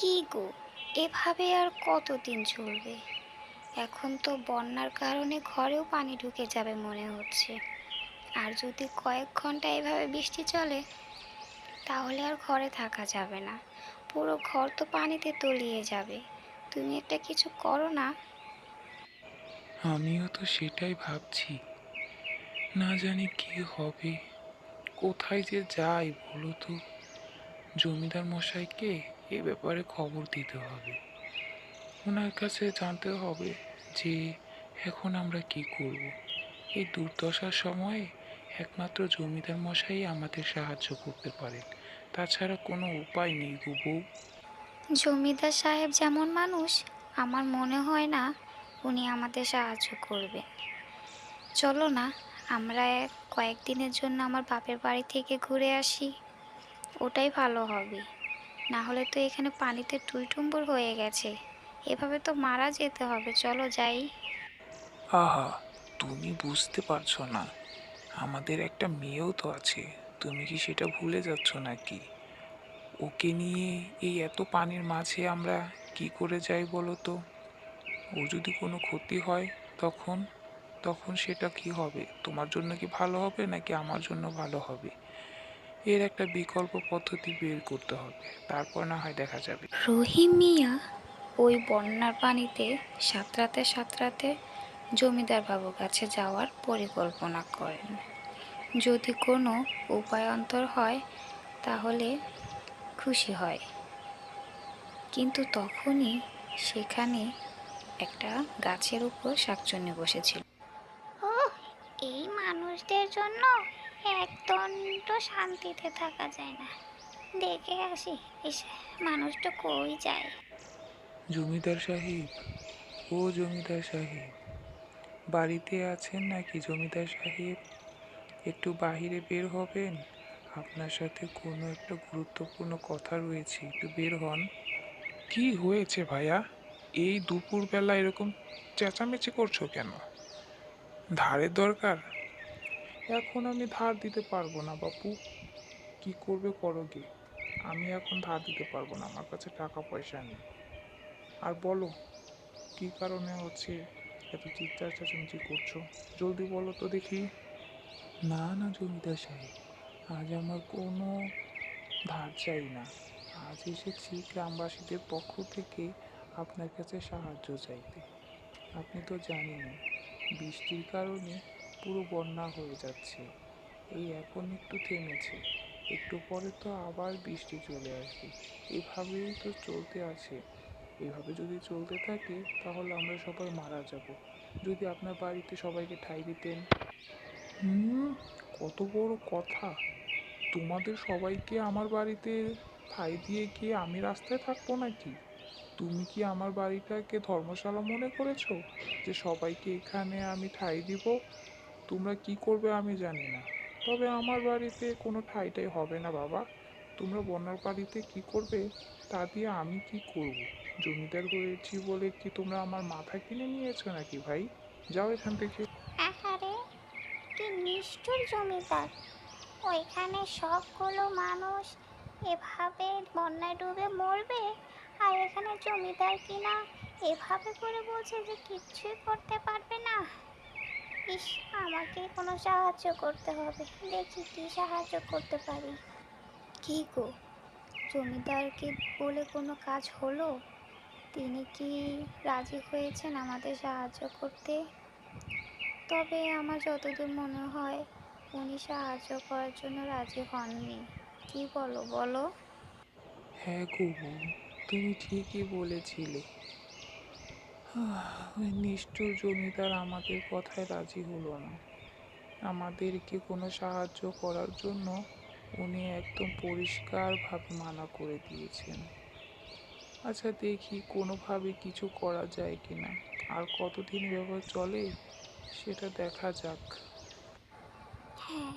কি গো? এভাবে আর কতদিন চলবে? এখন তো বন্যার কারণে ঘরেও পানি ঢুকে যাবে মনে হচ্ছে। আর যদি কয়েক ঘণ্টা এভাবে বৃষ্টি চলে, তাহলে আর ঘরে থাকা যাবে না। পুরো ঘর তো পানিতে তলিয়ে যাবে। তুমি একটা কিছু করো না। আমিও তো সেটাই ভাবছি। না জানি কি হবে। কোথায় যে যাই বলো তো? জমিদার মশাইকে এ ব্যাপারে খবর দিতে হবে। ওনার কাছে জানতে হবে যে এখন আমরা কি করব। এই দুর্দশার সময়ে একমাত্র জমিদার মশাই আমাদের সাহায্য করতে পারেন। তাছাড়া কোনো উপায় নেই গো বউ। জমিদার সাহেব যেমন মানুষ, আমার মনে হয় না উনি আমাদের সাহায্য করবেন চলো না, আমরা কয়েকদিনের জন্য আমার বাপের বাড়ি থেকে ঘুরে আসি। ওটাই ভালো হবে। না হলে তো এখানে পানিতে টুইটুম্বুর হয়ে গেছে। এভাবে তো মারা যেতে হবে, চলো যাই। আহা, তুমি বুঝতে পারছ না। আমাদের একটা মেয়েও তো আছে। তুমি কি সেটা ভুলে যাচ্ছ নাকি? ওকে নিয়ে এই এত পানির মাঝে আমরা কি করে যাই বলো তো? ও যদি কোনো ক্ষতি হয় তখন? তখন সেটা কি হবে? তোমার জন্য কি ভালো হবে নাকি আমার জন্য ভালো হবে? এর একটা বিকল্প পদ্ধতি বের করতে হবে। তারপর না হয় দেখা যাবে। রহিম মিয়া ওই বন্যার পানিতে সাঁতরাতে সাঁতরাতে জমিদার বাবুর কাছে যাওয়ার পরিকল্পনা করেন। যদি কোনো উপায়ন্তর হয় তাহলে খুশি হয়। কিন্তু তখনই সেখানে একটা গাছের উপর শাকচুন্নি বসেছিল। ও এই মানুষদের জন্য একদণ্ড শান্তিতে থাকা যায় না। দেখে আসি, ইস, মানুষটা কই যায়? জমিদার সাহেব, ও জমিদার সাহেব, বাড়িতে আছেন নাকি জমিদার সাহেব? একটু বাইরে বের হবেন? আপনার সাথে কোনো একটা গুরুত্বপূর্ণ কথা রয়েছে, একটু বের হন। কি হয়েছে ভাইয়া? এই দুপুরবেলা এরকম চেঁচামেচি করছ কেন? ধারের দরকার? এখন আমি ধার দিতে পারব না, বাপু। কি করবে করো গে আমি এখন ধার দিতে পারব না, আমার কাছে টাকা পয়সা নেই। আর বলো, কি কারণে হচ্ছে এত চিৎকার চেঁচামেচি করছ? জলদি বলো তো দেখি। না না, জমিদার সাহেব, আজ আমার কোনো ধার চাই না। আজ এসেছি গ্রামবাসীদের পক্ষ থেকে আপনার কাছে সাহায্য চাইতে। আপনি তো জানেনই, বৃষ্টির কারণে পুরো বন্যা হয়ে যাচ্ছে। এই এখন একটু থেমেছে। একটু পরে তো আবার বৃষ্টি চলে আসবে। এভাবেই তো চলতে আছে। এভাবে যদি চলতে থাকে, তাহলে আমরা সবাই মারা যাব। যদি আপনার বাড়িতে সবাইকে ঠাই দিতেন। হুম, কত বড় কথা। তোমাদের সবাইকে আমার বাড়িতে ঠাই দিয়ে গিয়ে আমি রাস্তায় থাকব নাকি? তুমি কি আমার বাড়িটাকে ধর্মশালা মনে করেছ? যে সবাইকে এখানে আমি ঠাই দিব? তোমরা কি করবে আমি জানি না। তবে আমার বাড়িতে কোনো ঠাইটাই হবে না বাবা। তোমরা বন্যার বাড়িতে কি করবে তা দিয়ে আমি কি করব? জমিদার হয়েছি বলে কি তোমরা আমার মাথা কিনে নিয়েছো নাকি ভাই? যাও এখান থেকে। কি নিষ্ঠুর জমিদার। ওইখানে সবগুলো মানুষ এভাবে বন্যায় ডুবে মরবে? আর এখানে জমিদার কিনা এভাবে করে বলছে যে কিচ্ছুই করতে পারবে না? আমাকে কোনো সাহায্য করতে হবে। দেখি কি সাহায্য করতে পারি। কি গো? জমিদারকে বলে কোনো কাজ হলো? তিনি কি রাজি হয়েছেন আমাদের সাহায্য করতে? তবে আমার যতদূর মনে হয় উনি সাহায্য করার জন্য রাজি হননি। কি বলো বলো? হ্যাঁ গো তুমি ঠিকই বলেছিলে। ওই নিষ্ঠুর জমিদার আমাদের কথায় রাজি হলো না। আমাদেরকে কোনো সাহায্য করার জন্য উনি একদম পরিষ্কারভাবে মানা করে দিয়েছেন। আচ্ছা দেখি কোনোভাবে কিছু করা যায় কি না আর কতদিন ব্যবহার চলে, সেটা দেখা যাক। হ্যাঁ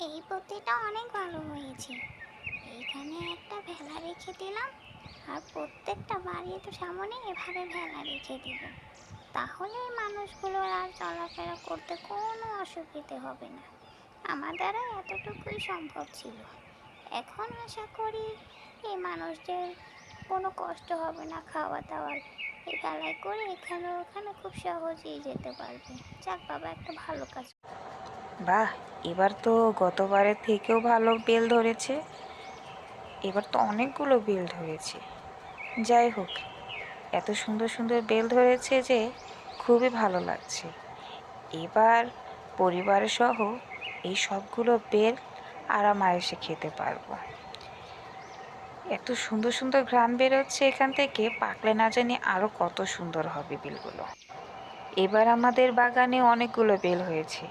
এই বুদ্ধিটা অনেক ভালো হয়েছে। এখানে একটা ভেলা রেখে দিলাম আর প্রত্যেকটা বাড়ির তো সামনে এভাবে ভেলা রেখে দিব। তাহলে মানুষগুলোর আর চলাফেরা করতে কোনো অসুবিধে হবে না। আমার দ্বারা এতটুকুই সম্ভব ছিল। এখন আশা করি এই মানুষদের কোনো কষ্ট হবে না খাওয়া দাওয়ার এই গালায় করে এখানে ওখানে খুব সহজেই যেতে পারবে। যাক বাবা, একটা ভালো কাজ। বাহ, এবার তো গতবারের থেকেও ভালো বেল ধরেছে। এবার তো অনেকগুলো বেল ধরেছে। যাই হোক, এত সুন্দর সুন্দর বেল ধরেছে যে খুবই ভালো লাগছে। এবার পরিবার সহ এই সবগুলো বেল আরামায়েসে খেতে পারব। এত সুন্দর সুন্দর ঘ্রাণ বেরোচ্ছে এখান থেকে, পাকলে না জানি আরও কত সুন্দর হবে বেলগুলো। এবার আমাদের বাগানে অনেকগুলো বেল হয়েছে।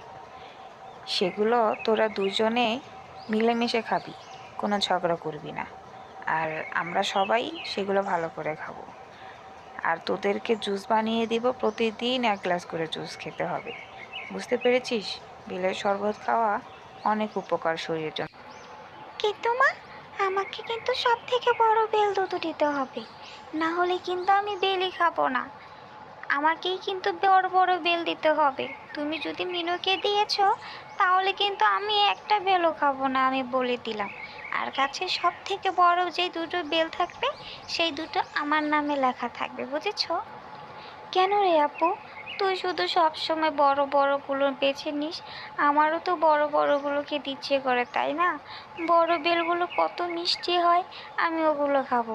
সেগুলো তোরা দুজনে মিলেমিশে খাবি, কোনো ঝগড়া করবি না। আর আমরা সবাই সেগুলো ভালো করে খাব। আর তোদেরকে জুস বানিয়ে দিব, প্রতিদিন এক গ্লাস করে জুস খেতে হবে। বুঝতে পেরেছিস? বেলের শরবত খাওয়া অনেক উপকার শরীরের জন্য। কিন্তু মা, আমাকে কিন্তু সব থেকে বড় বেল দুটো দিতে হবে। না হলে কিন্তু আমি বেলই খাব না। আমাকেই কিন্তু বড় বড় বেল দিতে হবে। তুমি যদি মিনুকে দিয়েছ, তাহলে কিন্তু আমি একটা বেলও খাব না, আমি বলে দিলাম। আর কাছে সব থেকে বড় যে দুটো বেল থাকবে, সেই দুটো আমার নামে লেখা থাকবে, বুঝেছ? কেন রে আপু? তুই শুধু সব সময় বড় বড়গুলো বেছে নিস, আমারও তো বড় বড়গুলো খেতে ইচ্ছে করে, তাই না? বড় বেলগুলো কত মিষ্টি হয়, আমি ওগুলো খাব।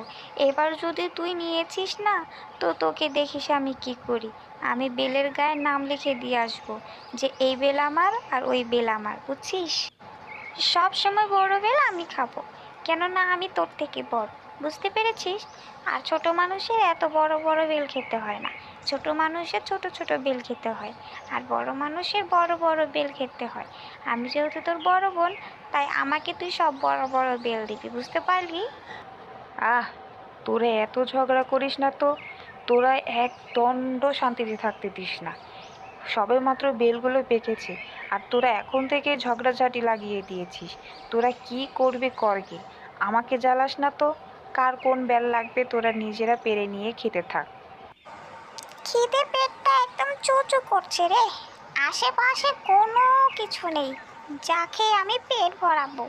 এবার যদি তুই নিয়েছিস না, তো তোকে দেখিস আমি কি করি। আমি বেলের গায়ে নাম লিখে দিয়ে আসব যে, এই বেল আমার আর ওই বেল আমার, বুঝছিস? সব সময় বড় বেল আমি খাব। কেননা আমি তোর থেকে বড়, বুঝতে পেরেছিস? আর ছোট মানুষের এত বড় বড় বেল খেতে হয় না। ছোট মানুষের ছোট ছোট বেল খেতে হয়, আর বড় মানুষের বড় বড় বেল খেতে হয়। আমি যেহেতু তোর বড় বোন, তাই আমাকে তুই সব বড় বড় বেল দিবি, বুঝতে পারলি? আহ, তোরা এত ঝগড়া করিস না তো তোরা এক দণ্ড শান্তিতে থাকতে দিস না। সবে মাত্র বেলগুলো পেকেছে। আর তোরা এখন থেকে ঝগড়াঝাটি লাগিয়ে দিয়েছিস। তোরা কি করবে করগে আমাকে জ্বালাস না তো। কার কোন বেল লাগবে তোরা নিজেরা পেরে নিয়ে খেতে থাক। খিদে পেটটা একদম চোচো করছে রে। আশেপাশে কোনো কিছু নেই। যা খেয়ে আমি পেট ভরাবো।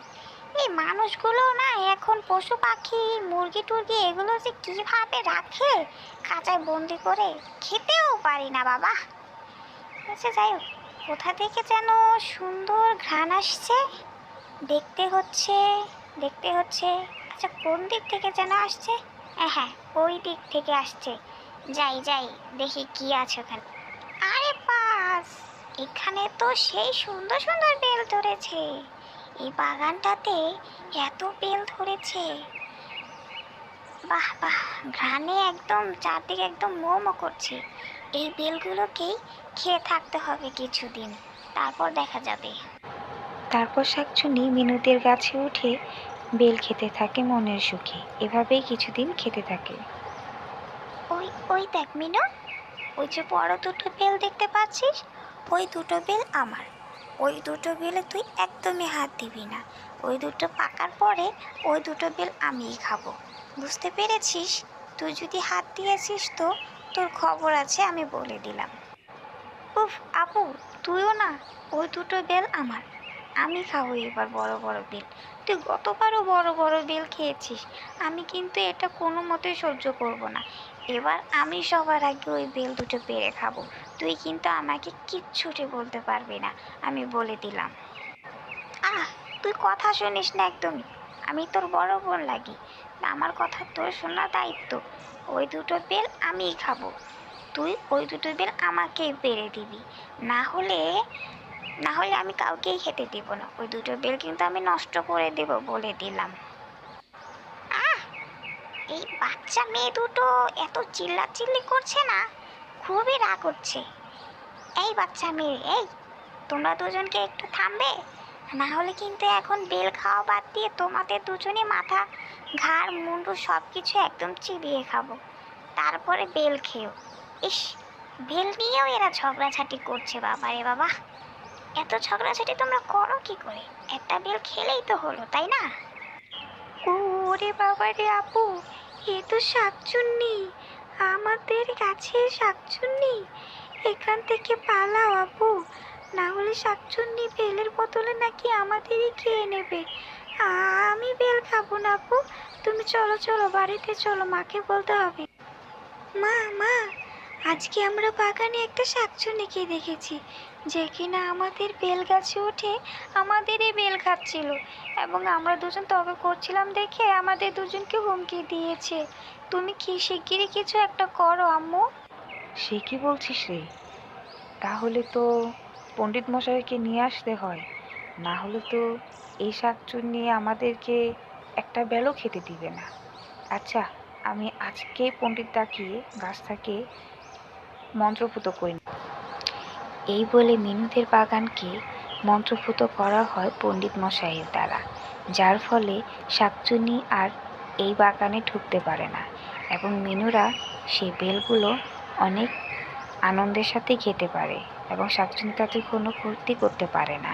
এই মানুষগুলো না এখন পশু পাখি, মুরগি টুরগি এগুলো যে কীভাবে রাখে খাঁচায় বন্দি করে খেতেও পারি না বাবা। আচ্ছা যাই হোক। কোথা থেকে যেন সুন্দর ঘ্রাণ আসছে, দেখতে হচ্ছে দেখতে হচ্ছে। আচ্ছা কোন দিক থেকে যেন আসছে? হ্যাঁ হ্যাঁ ওই দিক থেকে আসছে। যাই যাই, দেখি কি আছে ওখানে। আরে পাস এখানে তো সেই সুন্দর সুন্দর বেল ধরেছে। এই বাগানটাতে এত বেল ধরেছে। বাহ বাহ, ঘ্রাণে একদম চারদিকে একদম মোমো করছে। এই বেলগুলোকেই খেয়ে থাকতে হবে কিছুদিন তারপর দেখা যাবে। তারপর শাকচুনি মিনুদের গাছে উঠে বেল খেতে থাকে মনের সুখে। এভাবেই কিছুদিন খেতে থাকে। ওই ওই দেখ মিনু ওই যে বড় দুটো বেল দেখতে পাচ্ছিস ওই দুটো বেল আমার। ওই দুটো বেলে তুই একদমই হাত দিবি না। ওই দুটো পাকার পরে ওই দুটো বেল আমিই খাব। বুঝতে পেরেছিস? তুই যদি হাত দিয়েছিস তো তোর খবর আছে, আমি বলে দিলাম। উফ, আপু, তুইও না? ওই দুটো বেল আমার। আমি খাব এবার বড় বড় বেল। তুই গতবারও বড় বড় বেল খেয়েছিস। আমি কিন্তু এটা কোনো মতেই সহ্য করব না। এবার আমি সবার আগে ওই বেল দুটো পেরে খাব। তুই কিন্তু আমাকে কিচ্ছুটি বলতে পারবি না, আমি বলে দিলাম। আহ, তুই কথা শুনিস না একদমই। আমি তোর বড় বোন লাগি। আমার কথা তোর শোনার দায়িত্ব। ওই দুটো বেল আমিই খাব। তুই ওই দুটো বেল আমাকেই পেরে দিবি। না হলে না হলে আমি কাউকেই খেতে দিব না। ওই দুটো বেল কিন্তু আমি নষ্ট করে দেব বলে দিলাম। আহ! এই বাচ্চা মেয়ে দুটো এত চিল্লাচিল্লি করছে না? খুবই রাগ হচ্ছে। এই বাচ্চা মেয়ে, এই, তোমরা দুজনকে একটু থামবে? না হলে কিন্তু এখন বেল খাওয়া বাদ দিয়ে তোমাদের দুজনে মাথা ঘাড়, মুন্ডু সব কিছু একদম চিবিয়ে খাব। তারপরে বেল খেও ইস, বেল নিয়েও এরা ঝগড়াঝাটি করছে, বাবা রে বাবা। এত ঝগড়াঝাটি তোমরা করো কি করে? একটা বেল খেলেই তো হলো, তাই না? ওরে বাবা রে আপু, এ তো শাকচুন্নি। আমাদের কাছে শাকচুন্নি। এখান থেকে পালাও আপু। না হলে শাকচুন্নি বেলের বদলে নাকি আমাদেরই খেয়ে নেবে। আমি বেল খাব না আপু। তুমি চলো চলো, বাড়িতে চলো, মাকে বলতে হবে। মা মা, আজকে আমরা বাগানে একটা শাকচুনিকে দেখেছি, যে কিনা আমাদের বেল গাছে উঠে আমাদেরই বেল খাচ্ছিল। এবং আমরা দুজন তর্ক করছিলাম দেখে আমাদের দুজনকে হুমকি দিয়েছে। তুমি কি শিগগিরই কিছু একটা করো, আম্মু? সে কি বলছিস রে? তাহলে তো পণ্ডিত মশাইকে নিয়ে আসতে হয়। না হলে তো এই শাকচুন্নি আমাদেরকে একটা বেলও খেতে দিবে না। আচ্ছা আমি আজকে পণ্ডিত ডাকিয়ে গাছটাকে মন্ত্রপুত করি এই বলে মিনুদের বাগানকে মন্ত্রপুত করা হয় পণ্ডিত মশাইয়ের দ্বারা, যার ফলে শাকচুন্নি আর এই বাগানে ঢুকতে পারে না এবং মিনুরা সেই বেলগুলো অনেক আনন্দের সাথে খেতে পারে এবং শাকচুনি তাদের কোনো ক্ষতি করতে পারে না।